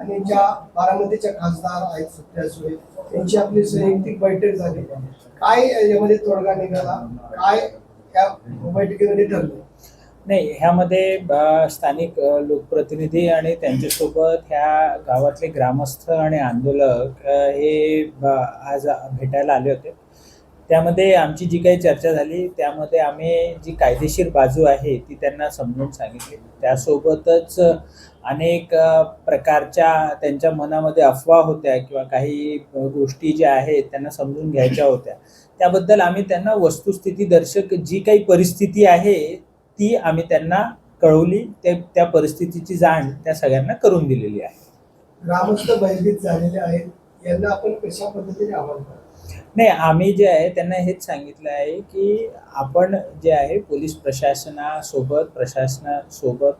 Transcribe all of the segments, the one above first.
आणि ज्या बारामतीच्या खासदार आहेत सत्या सुळे त्यांची आपली संयुक्तिक बैठक झाली. काय यामध्ये तोडगा निघाला? काय या बैठकीमध्ये ठरलं? नाही ह्यामध्ये स्थानिक लोकप्रतिनिधी आणि त्यांच्यासोबत ह्या गावातले ग्रामस्थ आणि आंदोलक हे आज भेटायला आले होते. त्यामध्ये आमची जी काही चर्चा झाली त्यामध्ये आम्ही जी कायदेशीर बाजू आहे ती त्यांना समजून सांगितली. त्यासोबतच अनेक प्रकारच्या त्यांच्या मनामध्ये अफवा होत्या किंवा काही गोष्टी ज्या आहेत त्यांना समजून घ्यायच्या होत्या. त्याबद्दल आम्ही त्यांना वस्तुस्थिती दर्शक जी काही परिस्थिती आहे ती आम्ही त्यांना कळवली ते त्या परिस्थितीची जाण त्या सगळ्यांना करून दिलेली आहे. ग्रामस्थ भयभीत झालेले आहेत. यांना आपण कशा पद्धतीने आव्हान करा नाही आम्ही जे आहे त्यांना हेच सांगितलं आहे की आपण जे आहे पोलीस प्रशासनासोबत प्रशासनासोबत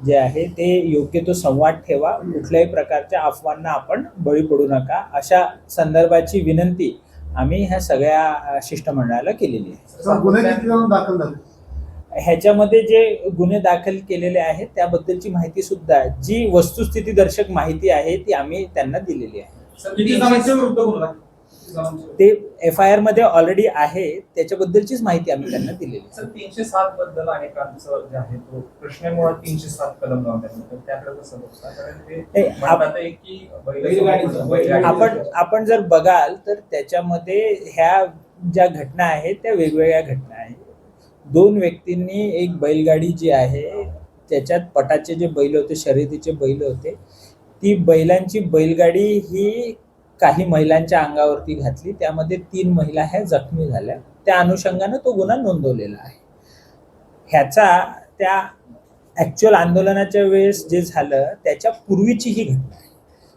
जे आहे ते योग्य तो संवाद ठेवा. कुठल्याही प्रकारच्या अफवांना आपण बळी पडू नका. अशा संदर्भाची विनंती आम्ही ह्या सगळ्या शिष्टमंडळाला केलेली आहे. ह्याच्यामध्ये जे गुन्हे दाखल केलेले आहेत त्याबद्दलची माहिती सुद्धा जी वस्तुस्थिती दर्शक माहिती आहे ती आम्ही त्यांना दिलेली आहे. किती जणांच्या विरुद्ध गुन्हा किती जणांच्या? ते एफ आय आरमध्ये ऑलरेडी आहे त्याच्याबद्दलचीच माहिती आम्ही त्यांना दिलेली सर तीनशे सात बद्दल अनेकांचं जे आहे तो तीनशे सात कलम. त्याकडे कसं बघता कारण ते नाही, आप- म्हणतात आहे की बैलगाडीचं- बैलगाडीचं- आपण आपण जर बघाल तर त्याच्यामध्ये ह्या ज्या घटना आहेत त्या वेगवेगळ्या घटना आहेत दोन व्यक्तींनी एक बैलगाडी जी आहे त्याच्यात पटाचे जे बैल होते शर्यतीचे बैल होते ती बैलांची बैलगाडी ही काही महिलांच्या अंगावरती घातली. त्यामध्ये तीन महिला ह्या जखमी झाल्या. त्या अनुषंगानं तो गुन्हा नोंदवलेला आहे. ह्याचा त्या ॲक्च्युअल आंदोलनाच्या वेळेस जे झालं त्याच्या पूर्वीची ही घटना आहे.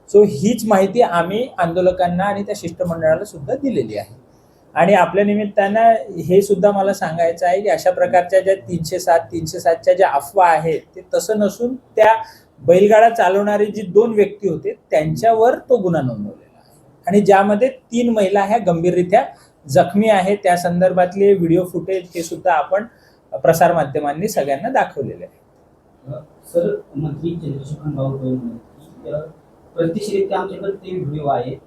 सो हीच माहिती आम्ही आंदोलकांना आणि त्या शिष्टमंडळाला सुद्धा दिलेली आहे. आणि आपल्या निमित्तानं हे सुद्धा मला सांगायचं आहे की अशा प्रकारच्या ज्या तीनशे सात तीनशे सातच्या ज्या अफवा आहेत ते तसं नसून त्या बैलगाडा चालवणारे जी दोन व्यक्ती होते त्यांच्यावर तो गुन्हा नोंदवलेला आहे. आणि ज्यामध्ये तीन महिला ह्या गंभीररित्या जखमी आहेत त्या संदर्भातले व्हिडिओ फुटेज हे सुद्धा आपण प्रसारमाध्यमांनी सगळ्यांना दाखवलेले आहे सर मंत्री चंद्रशेखर बावनकुळे प्रत्यक्षरित्या आमच्याकडे ते व्हिडिओ आहेत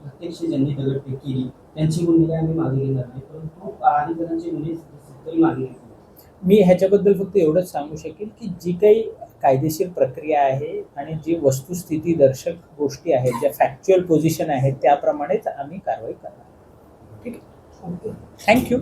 प्रत्यक्ष ज्यांनी दगडफेक केली त्यांची गुन्हे आम्ही मागे घेणार नाही परंतु अनेक जणांचे गुन्हे मागे मी ह्याच्याबद्दल फक्त एवढंच सांगू शकेल की जी काही कायदेशीर प्रक्रिया आहे आणि जी वस्तुस्थिती दर्शक गोष्टी आहेत ज्या फॅक्च्युअल पोझिशन आहेत त्याप्रमाणेच आम्ही कारवाई करणार. ठीक आहे? थँक्यू